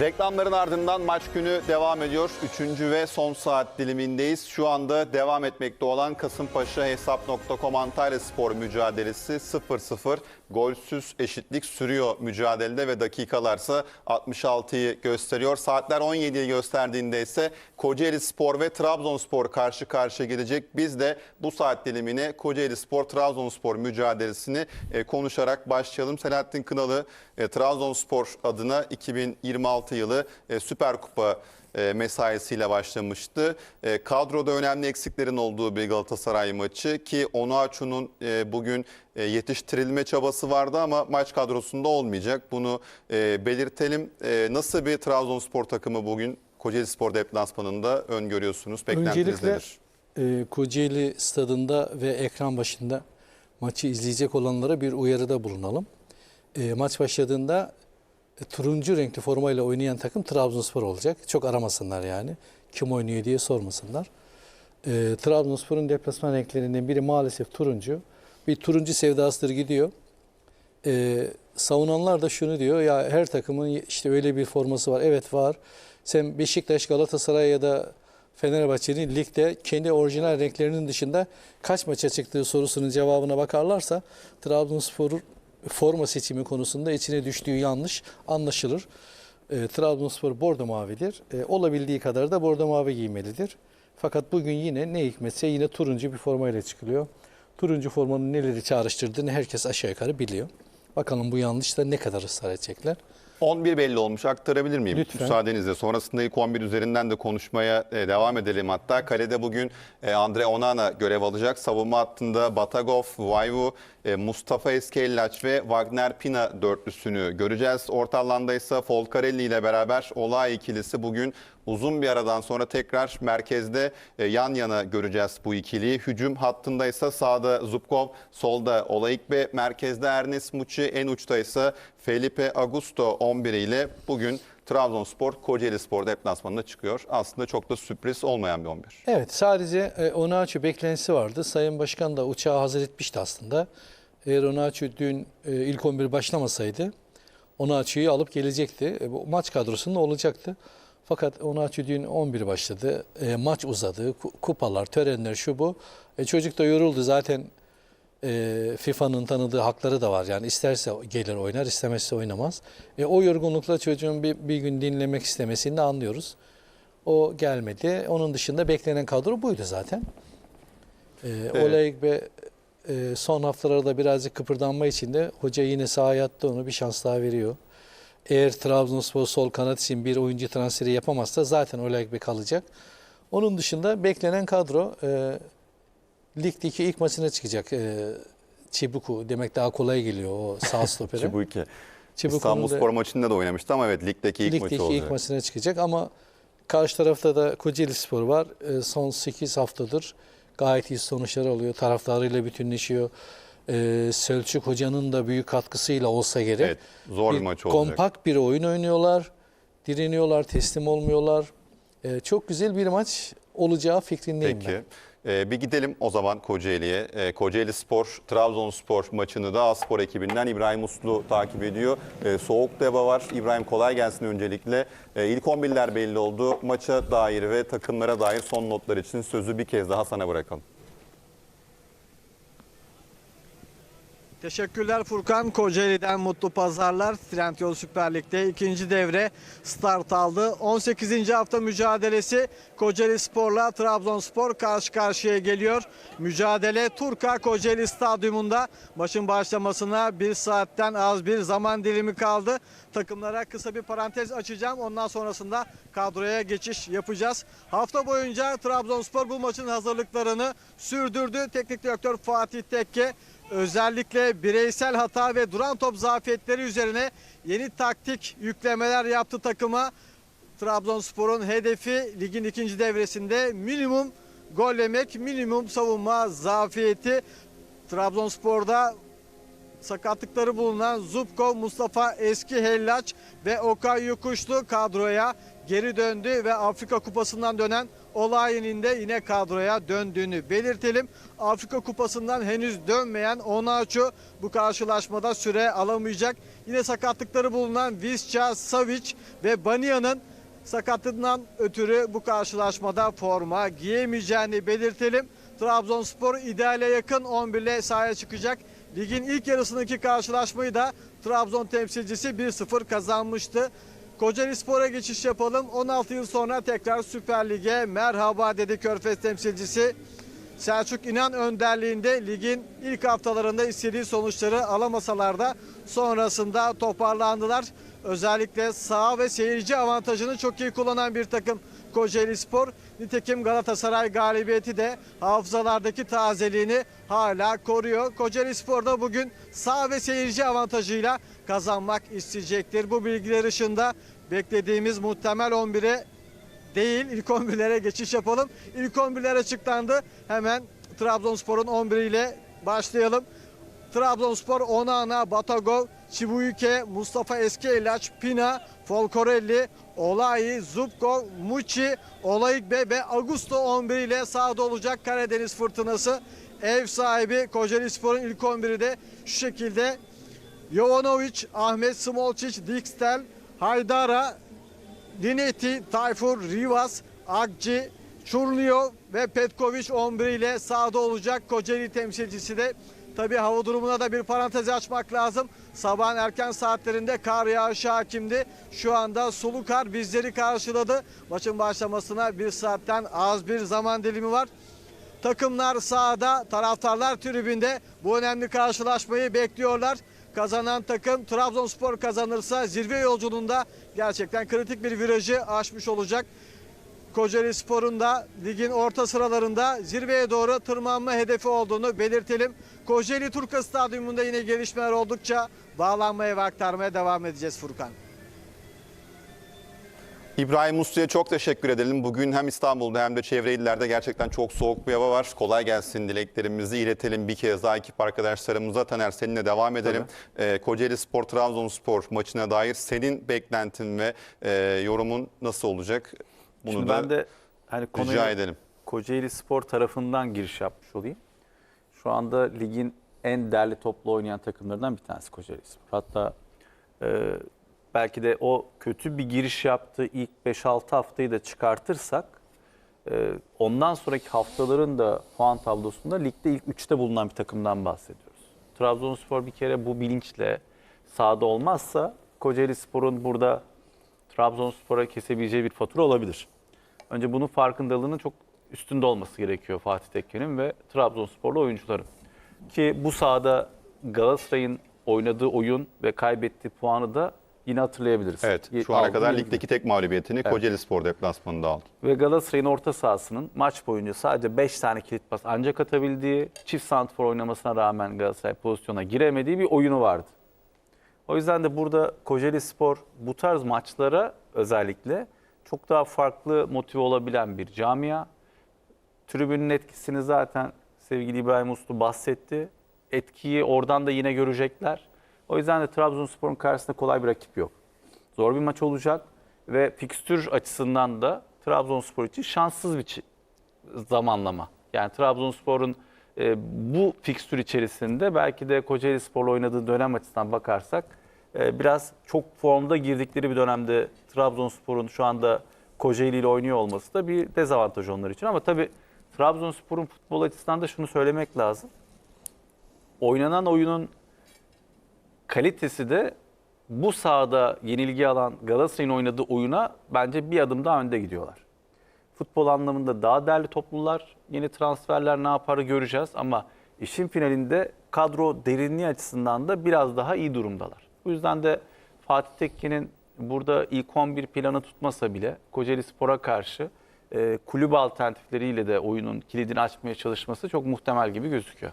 Reklamların ardından maç günü devam ediyor. Üçüncü ve son saat dilimindeyiz. Şu anda devam etmekte olan Kasımpaşa Hesap.com Antalya Spor mücadelesi 0-0 golsüz eşitlik sürüyor mücadelede ve dakikalarsa 66'yı gösteriyor. Saatler 17'yi gösterdiğinde ise Kocaeli Spor ve Trabzonspor karşı karşıya gelecek. Biz de bu saat dilimine Kocaeli Spor Trabzonspor mücadelesini e, konuşarak başlayalım. Selahattin Kınalı e, Trabzonspor adına 2026 yılı e, Süper Kupa e, mesaisiyle başlamıştı. E, kadroda önemli eksiklerin olduğu bir Galatasaray maçı ki Onuachu'nun e, bugün e, yetiştirilme çabası vardı ama maç kadrosunda olmayacak. Bunu e, belirtelim. E, nasıl bir Trabzonspor takımı bugün Kocaeli Spor deplasmanında öngörüyorsunuz? Beklentiniz nedir? e, Kocaeli stadında ve ekran başında maçı izleyecek olanlara bir uyarıda bulunalım. E, maç başladığında turuncu renkli formayla oynayan takım Trabzonspor olacak. Çok aramasınlar yani. Kim oynuyor diye sormasınlar. E, Trabzonspor'un deplasman renklerinden biri maalesef turuncu. Bir turuncu sevdasıdır gidiyor. E, savunanlar da şunu diyor ya her takımın işte öyle bir forması var. Evet var. Sen Beşiktaş, Galatasaray ya da Fenerbahçe'nin ligde kendi orijinal renklerinin dışında kaç maça çıktığı sorusunun cevabına bakarlarsa Trabzonspor'un forma seçimi konusunda içine düştüğü yanlış anlaşılır. E, Trabzonspor bordo mavidir. E, olabildiği kadar da bordo mavi giymelidir. Fakat bugün yine ne hikmetse yine turuncu bir formayla çıkılıyor. Turuncu formanın neleri çağrıştırdığını herkes aşağı yukarı biliyor. Bakalım bu yanlışta ne kadar ısrar edecekler. 11 belli olmuş. Aktarabilir miyim? Lütfen. Müsaadenizle. Sonrasında ilk 11 üzerinden de konuşmaya e, devam edelim hatta. Kalede bugün e, Andre Onana görev alacak. Savunma hattında Batagov, Vayvu, e, Mustafa Eskellaç ve Wagner Pina dörtlüsünü göreceğiz. Orta alanda ise Folcarelli ile beraber Olay ikilisi bugün uzun bir aradan sonra tekrar merkezde e, yan yana göreceğiz bu ikiliyi. Hücum hattında ise sağda Zubkov, solda Olayik ve merkezde Ernest Muçi, en uçta ise Felipe Augusto 11 ile bugün Trabzonspor Kocaeli Spor deplasmanına çıkıyor. Aslında çok da sürpriz olmayan bir 11. Evet sadece e, Onaçu beklentisi vardı. Sayın Başkan da uçağı hazır etmişti aslında. Eğer Onaçu dün e, ilk 11 başlamasaydı Onaçu'yu alıp gelecekti. E, bu maç kadrosunda olacaktı. Fakat Onaçu dün 11 başladı. E, maç uzadı. Ku- Kupalar, törenler şu bu. E, çocuk da yoruldu zaten. E, FIFA'nın tanıdığı hakları da var. Yani isterse gelir oynar, istemezse oynamaz. E, o yorgunlukla çocuğun bir, bir gün dinlemek istemesini de anlıyoruz. O gelmedi. Onun dışında beklenen kadro buydu zaten. Ee, Olayık ve e, son haftalarda birazcık kıpırdanma içinde hoca yine sahaya attı onu bir şans daha veriyor. Eğer Trabzonspor sol kanat için bir oyuncu transferi yapamazsa zaten Olayık Bey kalacak. Onun dışında beklenen kadro e, ligdeki ilk maçına çıkacak. E, Çibuku demek daha kolay geliyor o sağ stopere. Çibuku'nun İstanbul da- Spor maçında da oynamıştı ama evet ligdeki ilk Ligdeki maçı olacak. ilk maçına çıkacak ama karşı tarafta da Kocaeli Spor var. E, son 8 haftadır gayet iyi sonuçlar alıyor. Taraftarıyla bütünleşiyor. E, Selçuk Hoca'nın da büyük katkısıyla olsa gerek. Evet, zor bir maç olacak. Kompakt bir oyun oynuyorlar. Direniyorlar, teslim olmuyorlar. E, çok güzel bir maç olacağı fikrindeyim ben. Peki. Ee, bir gidelim o zaman Kocaeli'ye. Ee, Kocaeli Spor, Trabzonspor maçını da Aspor ekibinden İbrahim Uslu takip ediyor. Ee, soğuk deva var. İbrahim kolay gelsin öncelikle. Ee, ilk 11'ler belli oldu. Maça dair ve takımlara dair son notlar için sözü bir kez daha sana bırakalım. Teşekkürler Furkan. Kocaeli'den mutlu pazarlar. Trendyol Süper Lig'de ikinci devre start aldı. 18. hafta mücadelesi Kocaeli Spor'la Trabzonspor karşı karşıya geliyor. Mücadele Turka Kocaeli Stadyumunda maçın başlamasına bir saatten az bir zaman dilimi kaldı. Takımlara kısa bir parantez açacağım. Ondan sonrasında kadroya geçiş yapacağız. Hafta boyunca Trabzonspor bu maçın hazırlıklarını sürdürdü. Teknik direktör Fatih Tekke özellikle bireysel hata ve duran top zafiyetleri üzerine yeni taktik yüklemeler yaptı takıma. Trabzonspor'un hedefi ligin ikinci devresinde minimum gol yemek, minimum savunma zafiyeti. Trabzonspor'da sakatlıkları bulunan Zubkov, Mustafa Eski Hellaç ve Okay Yokuşlu kadroya geri döndü ve Afrika Kupası'ndan dönen Olayinin de yine kadroya döndüğünü belirtelim. Afrika Kupası'ndan henüz dönmeyen Onaçu bu karşılaşmada süre alamayacak. Yine sakatlıkları bulunan Visca, Savic ve Bania'nın sakatlığından ötürü bu karşılaşmada forma giyemeyeceğini belirtelim. Trabzonspor ideale yakın 11 ile sahaya çıkacak. Ligin ilk yarısındaki karşılaşmayı da Trabzon temsilcisi 1-0 kazanmıştı. Kocaeli Spor'a geçiş yapalım. 16 yıl sonra tekrar Süper Lig'e merhaba dedi Körfez temsilcisi. Selçuk İnan önderliğinde ligin ilk haftalarında istediği sonuçları alamasalar da sonrasında toparlandılar. Özellikle saha ve seyirci avantajını çok iyi kullanan bir takım Kocaeli Spor. Nitekim Galatasaray galibiyeti de hafızalardaki tazeliğini hala koruyor. Kocaeli Spor da bugün saha ve seyirci avantajıyla kazanmak isteyecektir. Bu bilgiler ışığında beklediğimiz muhtemel 11'e değil ilk 11'lere geçiş yapalım. İlk 11'ler açıklandı. Hemen Trabzonspor'un 11 ile başlayalım. Trabzonspor Onana, Batagov, Çibuyuke, Mustafa Eskiyelaç, Pina, Folcorelli, Olayi, Zubkov, Muçi, Olayikbe ve Augusto 11 ile sahada olacak Karadeniz Fırtınası. Ev sahibi Kocaeli Spor'un ilk 11'i de şu şekilde Jovanovic, Ahmet Smolcic, Dixtel, Haydara, Lineti, Tayfur, Rivas, Akci, Çurniyo ve Petkovic 11 ile sahada olacak Kocaeli temsilcisi de. Tabi hava durumuna da bir parantez açmak lazım. Sabahın erken saatlerinde kar yağışı hakimdi. Şu anda sulu kar bizleri karşıladı. Maçın başlamasına bir saatten az bir zaman dilimi var. Takımlar sahada, taraftarlar tribünde bu önemli karşılaşmayı bekliyorlar. Kazanan takım Trabzonspor kazanırsa zirve yolculuğunda gerçekten kritik bir virajı aşmış olacak. Kocaeli Spor'un da ligin orta sıralarında zirveye doğru tırmanma hedefi olduğunu belirtelim. Kocaeli Turka Stadyumunda yine gelişmeler oldukça bağlanmaya ve aktarmaya devam edeceğiz Furkan. İbrahim Uslu'ya çok teşekkür edelim. Bugün hem İstanbul'da hem de çevre illerde gerçekten çok soğuk bir hava var. Kolay gelsin dileklerimizi iletelim bir kez daha ekip arkadaşlarımıza. Taner seninle devam edelim. Ee, Kocaeli Spor, Trabzonspor maçına dair senin beklentin ve e, yorumun nasıl olacak? Bunu Şimdi da ben de hani rica konuya edelim. Kocaeli Spor tarafından giriş yapmış olayım. Şu anda ligin en derli toplu oynayan takımlarından bir tanesi Kocaeli Spor. Hatta e, belki de o kötü bir giriş yaptığı ilk 5-6 haftayı da çıkartırsak e, ondan sonraki haftaların da puan tablosunda ligde ilk 3'te bulunan bir takımdan bahsediyoruz. Trabzonspor bir kere bu bilinçle sahada olmazsa Kocaeli Spor'un burada Trabzonspor'a kesebileceği bir fatura olabilir. Önce bunun farkındalığının çok üstünde olması gerekiyor Fatih Tekke'nin ve Trabzonsporlu oyuncuların. Ki bu sahada Galatasaray'ın oynadığı oyun ve kaybettiği puanı da yine hatırlayabiliriz. Evet şu ana kadar yenilgi. ligdeki tek mağlubiyetini Kocaeli Spor deplasmanında aldı. Ve Galatasaray'ın orta sahasının maç boyunca sadece 5 tane kilit pas ancak atabildiği, çift santrfor oynamasına rağmen Galatasaray pozisyona giremediği bir oyunu vardı. O yüzden de burada Kocaeli Spor bu tarz maçlara özellikle çok daha farklı motive olabilen bir camia. Tribünün etkisini zaten sevgili İbrahim Uslu bahsetti. Etkiyi oradan da yine görecekler. O yüzden de Trabzonspor'un karşısında kolay bir rakip yok. Zor bir maç olacak ve fikstür açısından da Trabzonspor için şanssız bir zamanlama. Yani Trabzonspor'un e, bu fikstür içerisinde belki de Kocaeli Spor'la oynadığı dönem açısından bakarsak e, biraz çok formda girdikleri bir dönemde Trabzonspor'un şu anda Kocaeli ile oynuyor olması da bir dezavantaj onlar için. Ama tabii Trabzonspor'un futbol açısından da şunu söylemek lazım. Oynanan oyunun kalitesi de bu sahada yenilgi alan Galatasaray'ın oynadığı oyuna bence bir adım daha önde gidiyorlar. Futbol anlamında daha değerli toplular, yeni transferler ne yaparı göreceğiz ama işin finalinde kadro derinliği açısından da biraz daha iyi durumdalar. Bu yüzden de Fatih Tekke'nin burada ilk 11 planı tutmasa bile Kocaeli Spor'a karşı e, kulüp alternatifleriyle de oyunun kilidini açmaya çalışması çok muhtemel gibi gözüküyor.